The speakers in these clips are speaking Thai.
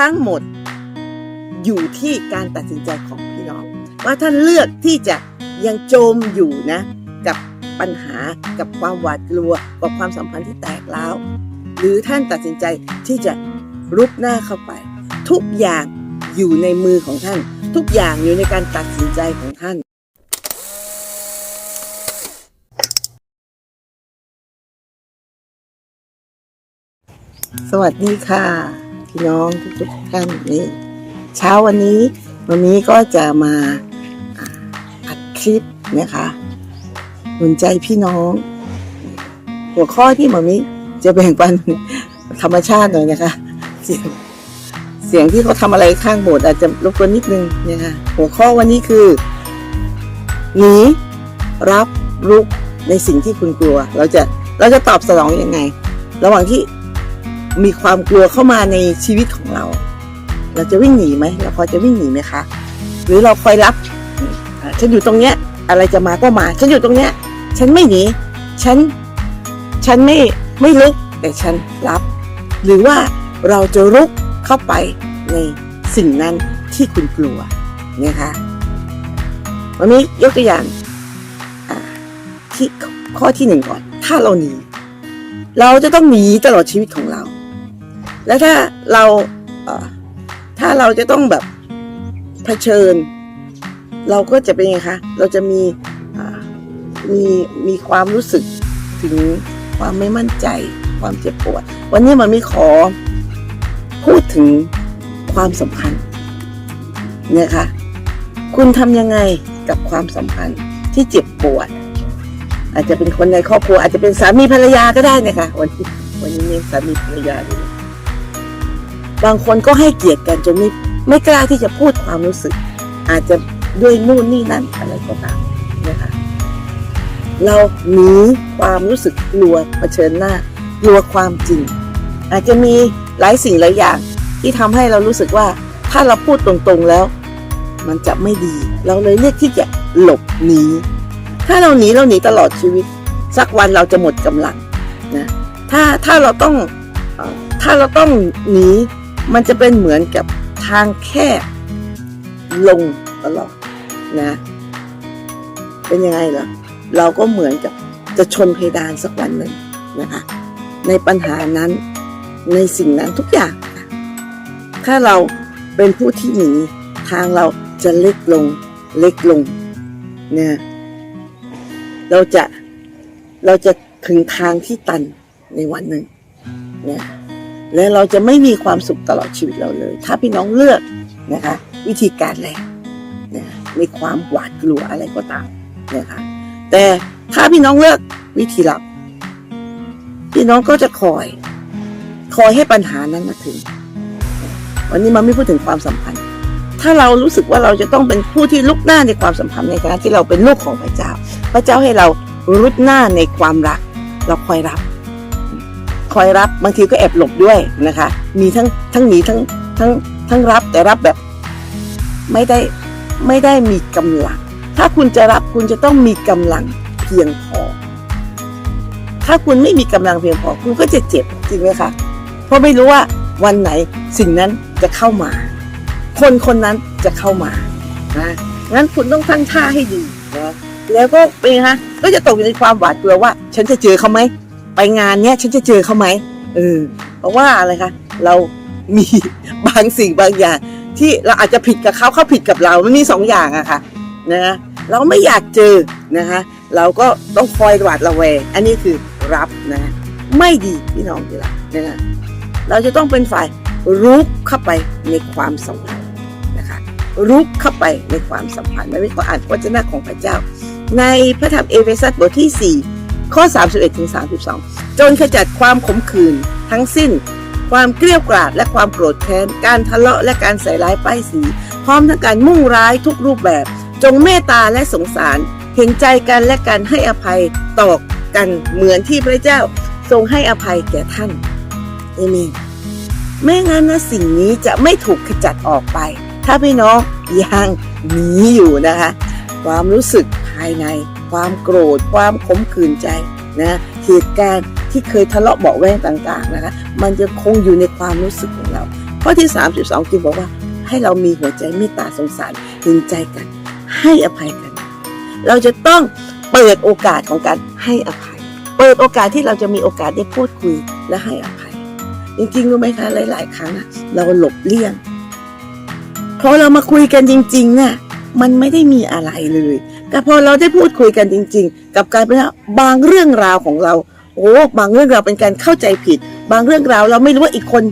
ทั้งหมดอยู่ที่การตัดสินใจของพี่น้อง ว่าท่านเลือกที่จะยังจมอยู่นะ กับปัญหากับความหวาดกลัวกับความสัมพันธ์ที่แตกร้าวหรือท่านตัดสินใจที่จะรุกหน้าเข้าไป ทุกอย่างอยู่ในมือของท่าน ทุกอย่างอยู่ในการตัดสินใจของท่านสวัสดีค่ะ พี่น้องทุกๆท่านนี่เช้าวันนี้วันนี้ก็จะมาอัดคลิปนะคะหนุนใจพี่น้อง หัวข้อที่หมามิจะแบ่งปันธรรมชาติหน่อยนะคะเสียงเสียงที่เขาทำอะไรข้างโบสถ์อาจจะรบกวนนิดนึงนะคะหัวข้อวันนี้คือหนีรับรุกในสิ่งที่คุณกลัว เราจะเราจะตอบสนองยังไง ระหว่างที่ มีความกลัวเข้ามาในชีวิตของเรา เราจะวิ่งหนีไหมเราพอจะวิ่งหนีไหมคะ หรือเราคอยรับ ฉันอยู่ตรงเนี้ย อะไรจะมาก็มา ฉันอยู่ตรงเนี้ย ฉันไม่หนี ฉัน ฉันไม่ไม่ลุก แต่ฉันรับ หรือว่าเราจะรุกเข้าไปในสิ่งนั้นที่คุณกลัวนะคะวันนี้ยกตัวอย่างที่ข้อที่หนึ่งก่อน ถ้าเราหนี เราจะต้องหนีตลอดชีวิตของเรา แล้วถ้าเราเถ้าเราจะต้องแบบเผชิญ เราก็จะเป็นไงคะ เราจะมีมีมีความรู้สึกถึงความไม่มั่นใจ ความเจ็บปวด วันนี้มันไมีขอพูดถึงความสัมพันธ์นะคะ คุณทำยังไงกับความสัมพันธ์ที่เจ็บปวด อาจจะเป็นคนในครอบครัวอาจจะเป็นสามีภรรยาก็ได้นะคะวันนี้วันนี้เน้นสามีภรรยาด้วย บางคนก็ให้เกียรติกันจนไม่ไม่กล้าที่จะพูดความรู้สึก อาจจะด้วยนู่นนี่นั่นอะไรก็ตามนะคะเราหนีความรู้สึกกลัวเผชิญหน้ากลัวความจริง อาจจะมีหลายสิ่งหลายอย่าง ที่ทำให้เรารู้สึกว่าถ้าเราพูดตรงๆแล้ว มันจะไม่ดี เราเลยเลือกที่จะหลบหนี ถ้าเราหนีเราหนีตลอดชีวิต สักวันเราจะหมดกำลังนะถ้าถ้าเราต้องถ้าเราต้องหนี มันจะเป็นเหมือนกับทางแคบลงตลอดนะ เป็นยังไงล่ะ เราก็เหมือนกับจะชนเพดานสักวันหนึ่งนะคะ ในปัญหานั้นในสิ่งนั้นทุกอย่าง ถ้าเราเป็นผู้ที่หนีทางเราจะเล็กลงเล็กลงเนี่ยเราจะเราจะถึงทางที่ตันในวันหนึ่งเนี่ย และเราจะไม่มีความสุขตลอดชีวิตเราเลย ถ้าพี่น้องเลือกนะคะ วิธีการแรกนะคะในความหวาดกลัวอะไรก็ตามนะคะแต่ถ้าพี่น้องเลือกวิธีลับ พี่น้องก็จะคอย คอยให้ปัญหานั้นมาถึง วันนี้มันไม่พูดถึงความสัมพันธ์ ถ้าเรารู้สึกว่าเราจะต้องเป็นผู้ที่ลุกหน้าในความสัมพันธ์ในการที่เราเป็นลูกของพระเจ้า พระเจ้าให้เรารุดหน้าในความรัก เราคอยรับ คอยรับบางทีก็แอบหลบด้วยนะคะ มีทั้งทั้งหนีทั้งทั้งทั้งรับแต่รับแบบไม่ได้ไม่ได้มีกำลัง ถ้าคุณจะรับคุณจะต้องมีกำลังเพียงพอ ถ้าคุณไม่มีกำลังเพียงพอ คุณก็จะเจ็บจริงไหมคะเพราะไม่รู้ว่าวันไหนสิ่งนั้นจะเข้ามา คนคนนั้นจะเข้ามานะงั้นคุณต้องตั้งท่าให้ดีนะแล้วก็เป็นไงฮะก็จะตกอยู่ในความหวาดกลัวว่า ฉันจะเจอเขาไหม ไปงานเนี้ยฉันจะเจอเขาไหมเออเพราะว่าอะไรคะเรามีบางสิ่งบางอย่าง ที่เราอาจจะผิดกับเขาเขาผิดกับเรามันมีสองอย่างอะค่ะนะเราไม่อยากเจอนะคะเราก็ต้องคอยหวาดระแวงอันนี้คือรับนะไม่ดีพี่น้องที่รักนะะเราจะต้องเป็นฝ่ายรุกเข้าไปในความสัมพันธ์นะคะรุกเข้าไปในความสัมพันธ์ไม่ไม่ขออ่านพระเจ้าของพระเจ้า ในพระธรรมเอเฟซัสบทที่4 ข้อ 31ถึง32 จนขจัดความขมขื่นทั้งสิ้น ความเกลียวกราดและความโกรธแค้น การทะเลาะและการใส่ร้ายป้ายสี พร้อมทั้งการมุ่งร้ายทุกรูปแบบ จงเมตตาและสงสาร เห็นใจกันและการให้อภัยต่อกันเหมือนที่พระเจ้าทรงให้อภัยแก่ท่านเอเมนไม่งั้นนะสิ่งนี้จะไม่ถูกขจัดออกไป ถ้าพี่น้องยังหนีอยู่นะคะ ความรู้สึกภายใน ความโกรธ ความขมขื่นใจนะเหตุการณ์ที่เคยทะเลาะเบาแวงต่างๆนะคะมันจะคงอยู่ในความรู้สึกของเราข้อที่ 32จึงบอกว่าให้เรามีหัวใจเมตตาสงสารเห็นใจกัน ให้อภัยกัน เราจะต้องเปิดโอกาสของการให้อภัย เปิดโอกาสที่เราจะมีโอกาสได้พูดคุยและให้อภัย จริงๆรู้ไหมคะหลาย ๆ ครั้งเราหลบเลี่ยงพอเรามาคุยกันจริงๆน่ะ มันไม่ได้มีอะไรเลย แต่พอเราได้พูดคุยกันจริง ๆ กับการเป็นบางเรื่องราวของเราโอ้บางเรื่องราวเป็นการเข้าใจผิด บางเรื่องราวเราไม่รู้ว่าอีกคน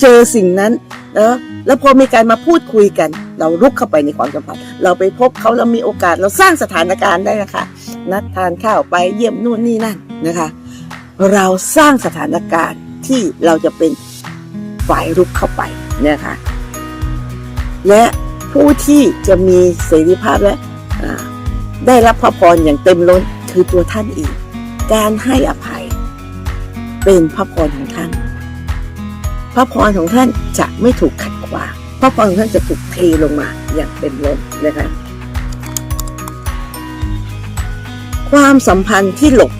เจอสิ่งนั้นเออแล้วพอมีการมาพูดคุยกัน เรารุกเข้าไปในความสัมพันธ์เราไปพบเขาเรามีโอกาสเราสร้างสถานการณ์ได้นะคะ นัดทานข้าวไปเยี่ยมนู่นนี่นั่นนะคะ เราสร้างสถานการณ์ที่เราจะเป็นฝ่ายรุกเข้าไปนะคะและ ผู้ที่จะมีเสรีภาพและได้รับพระพรอย่างเต็มล้นคือตัวท่านเองการให้อภัย เป็นพระพรของท่าน พระพรของท่านจะไม่ถูกขัดขวางพระพรของท่านจะถูกเทลงมาอย่างเต็มล้นนะคะความสัมพันธ์ที่หลบ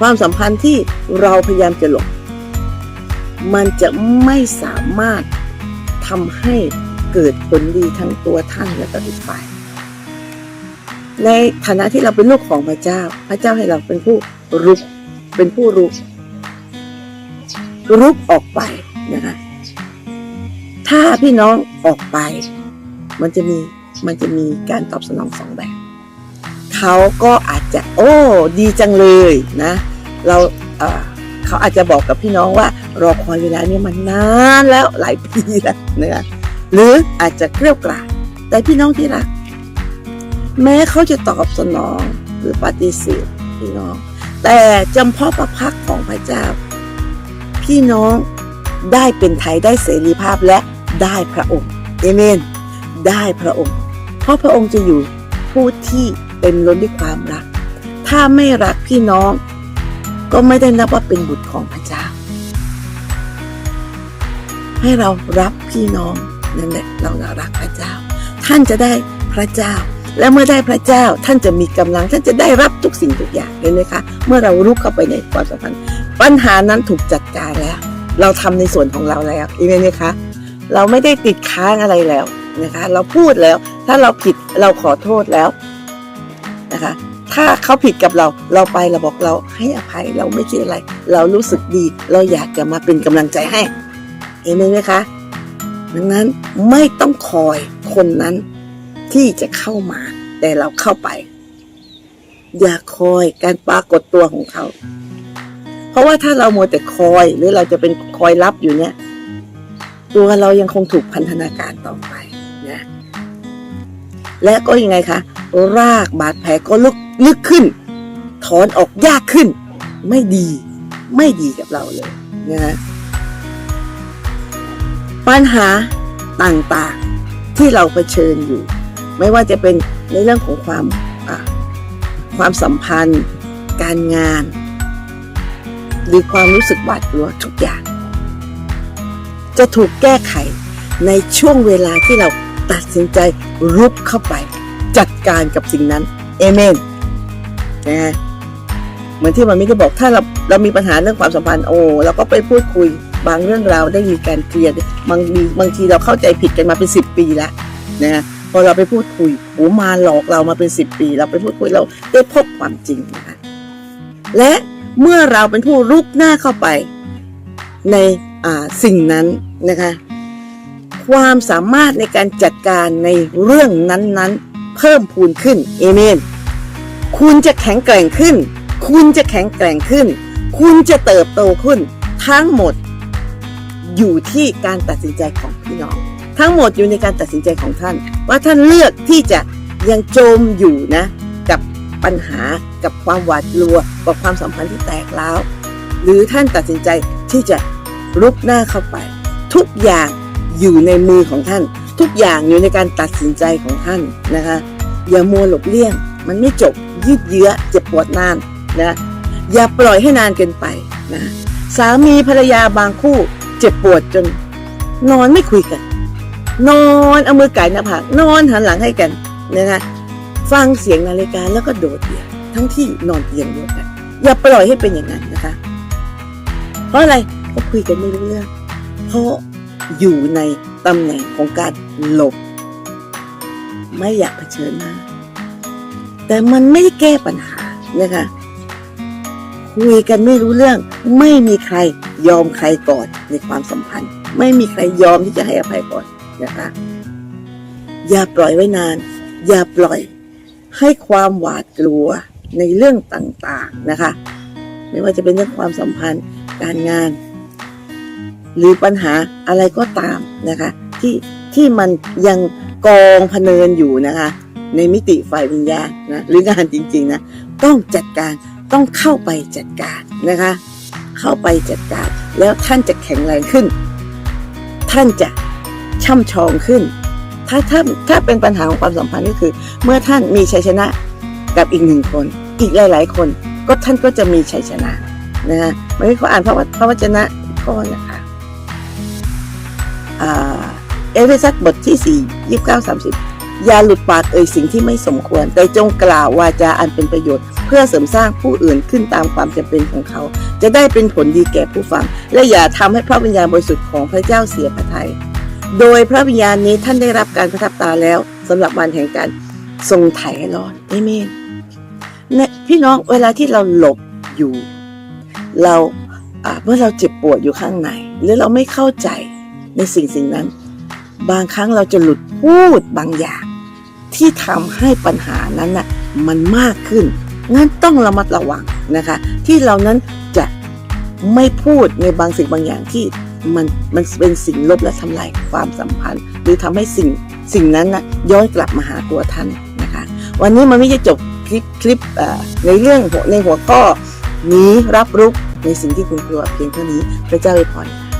ความสัมพันธ์ที่เราพยายามจะหลบ มันจะไม่สามารถทำให้ เกิดผลดีทั้งตัวท่านและก็อีกฝ่ายในฐานะที่เราเป็นลูกของพระเจ้า พระเจ้าให้เราเป็นผู้รุก เป็นผู้รุก รุกออกไปนะคะถ้าพี่น้องออกไป มันจะมีมันจะมีการตอบสนองสองแบบ เขาก็อาจจะ โอ้ ดีจังเลยนะ เราเอ่อเขาอาจจะบอกกับพี่น้องว่ารอคอยเวลานี้มันนานแล้วหลายปีแล้วนะคะ หรืออาจจะเกลี้ยวกล่อมแต่พี่น้องที่รัก แม้เขาจะตอบสนองหรือปฏิเสธพี่น้อง แต่จำเพาะประพักของพระเจ้า พี่น้องได้เป็นไทยได้เสรีภาพและได้พระองค์เอเมน ได้พระองค์ เพราะพระองค์จะอยู่ผู้ที่เต็มล้นด้วยความรัก ถ้าไม่รักพี่น้อง ก็ไม่ได้นับว่าเป็นบุตรของพระเจ้า ให้เรารับพี่น้อง นั่นแหละเรารักพระเจ้า ท่านจะได้พระเจ้า และเมื่อได้พระเจ้าท่านจะมีกำลังท่านจะได้รับทุกสิ่งทุกอย่างเห็นไหมคะ เมื่อเรารุกเข้าไปในความสัมพันธ์ปัญหานั้นถูกจัดการแล้ว เราทำในส่วนของเราแล้วเห็นไหมคะ เราไม่ได้ติดค้างอะไรแล้วนะคะ เราพูดแล้ว ถ้าเราผิดเราขอโทษแล้วนะคะถ้าเขาผิดกับเราเราไปเราบอกเราให้อภัยเราไม่คิดอะไร เรารู้สึกดี เราอยากจะมาเป็นกำลังใจให้เห็นไหมคะ ดังนั้นไม่ต้องคอยคนนั้นที่จะเข้ามา แต่เราเข้าไป อย่าคอยการปรากฏตัวของเขา เพราะว่าถ้าเราโมแต่คอยหรือเราจะเป็นคอยรับอยู่เนี่ย ตัวเรายังคงถูกพันธนาการต่อไปนะและก็ยังไงคะ รากบาดแผลก็ลึกลึกขึ้น ถอนออกยากขึ้น ไม่ดี ไม่ดีกับเราเลยนะฮะ ปัญหาต่างๆที่เราเผชิญอยู่ ไม่ว่าจะเป็นในเรื่องของความความสัมพันธ์ การงาน หรือความรู้สึกหวาดกลัวทุกอย่าง จะถูกแก้ไขในช่วงเวลาที่เราตัดสินใจรุกเข้าไป จัดการกับสิ่งนั้นเอเมนนะฮะเหมือนที่มันไม่ได้บอกถ้าเราเรามีปัญหาเรื่องความสัมพันธ์โอ้เราก็ไปพูดคุย บางเรื่องราวได้มีการเคลียร์บางมีบางทีเราเข้าใจผิดกันมาเป็นสิบปีแล้วนะพอเราไปพูดคุยโอ้มาหลอกเรามาเป็นสิบปี เราไปพูดคุยเราได้พบความจริงนะคะและเมื่อเราเป็นผู้รุกหน้าเข้าไปในอ่าสิ่งนั้นนะคะ ความสามารถในการจัดการในเรื่องนั้นๆ เพิ่มพูนขึ้นเอเมนคุณจะแข็งแกร่งขึ้น คุณจะแข็งแกร่งขึ้น คุณจะเติบโตขึ้น ทั้งหมด อยู่ที่การตัดสินใจของพี่น้อง ทั้งหมดอยู่ในการตัดสินใจของท่าน ว่าท่านเลือกที่จะยังจมอยู่นะ กับปัญหากับความหวาดกลัวกับความสัมพันธ์ที่แตกร้าวหรือท่านตัดสินใจที่จะลุกหน้าเข้าไป ทุกอย่างอยู่ในมือของท่าน ทุกอย่างอยู่ในการตัดสินใจของท่านนะคะอย่ามัวหลบเลี่ยง มันไม่จบยืดเยื้อเจ็บปวดนานนะอย่าปล่อยให้นานเกินไปนะสามีภรรยาบางคู่ เจ็บปวดจน นอนไม่คุยกัน นอนเอามือไก่หน้าผากนอนหันหลังให้กันนะคะฟังเสียงนาฬิกาแล้วก็โดดเดี่ยวทั้งที่นอนเตียงเดียวกันอย่าปล่อยให้เป็นอย่างนั้นนะคะ เพราะอะไรก็คุยกันไม่รู้เรื่อง เพราะอยู่ในตำแหน่งของการหลบ ไม่อยากเผชิญหน้าแต่มันไม่ได้แก้ปัญหานะคะ คุยกันไม่รู้เรื่อง ไม่มีใครยอมใครก่อนในความสัมพันธ์ ไม่มีใครยอมที่จะให้อภัยก่อนนะคะ อย่าปล่อยไว้นาน อย่าปล่อย ให้ความหวาดกลัวในเรื่องต่างๆนะคะ ไม่ว่าจะเป็นเรื่องความสัมพันธ์ การงาน หรือปัญหาอะไรก็ตามนะคะ ที่ที่มันยังกองพเนินอยู่นะคะ ในมิติฝ่ายวิญญาณนะหรืองานจริง ๆ นะ ต้องจัดการ ต้องเข้าไปจัดการนะคะ เข้าไปจัดการ แล้วท่านจะแข็งแรงขึ้น ท่านจะช่ำชองขึ้น ถ้าถ้าถ้าเป็นปัญหาของความสัมพันธ์ก็คือ เมื่อท่านมีชัยชนะกับอีกหนึ่งคน อีกหลาย ๆ คน ก็ท่านก็จะมีชัยชนะนะฮะวันนี้เขาอ่านพระวพระวจนะข้อนะคะอ่าเอเฟซัสบทที่สี่ยี่สิบเก้าสามสิบอย่าหลุดปากเอ่ยสิ่งที่ไม่สมควร แต่จงกล่าววาจาอันเป็นประโยชน์เพื่อเสริมสร้างผู้อื่นขึ้นตามความจำเป็นของเขา จะได้เป็นผลดีแก่ผู้ฟัง และอย่าทำให้พระวิญญาณบริสุทธิ์ของพระเจ้าเสียพระทัยโดยพระวิญญาณนี้ท่านได้รับการประทับตาแล้วสำหรับวันแห่งการทรงไถ่รอดเอเมนเนี่ยพี่น้องเวลาที่เราหลบอยู่ เราอ่าเมื่อเราเจ็บปวดอยู่ข้างในหรือเราไม่เข้าใจในสิ่งสิ่งนั้น บางครั้งเราจะหลุดพูดบางอย่าง ที่ทำให้ปัญหานั้นน่ะมันมากขึ้น งั้นต้องระมัดระวังนะคะ ที่เรานั้นจะไม่พูดในบางสิ่งบางอย่างที่มันมันเป็นสิ่งลบและทำลายความสัมพันธ์ หรือทำให้สิ่งสิ่งนั้นนะย้อนกลับมาหาตัวท่านนะคะ วันนี้มันไม่ใช่จบคลิปคลิปในเรื่องในหัวข้อนี้รับรุกในสิ่งที่คุณกลัวเพียงเท่านี้พระเจ้าอวยพรค่ะ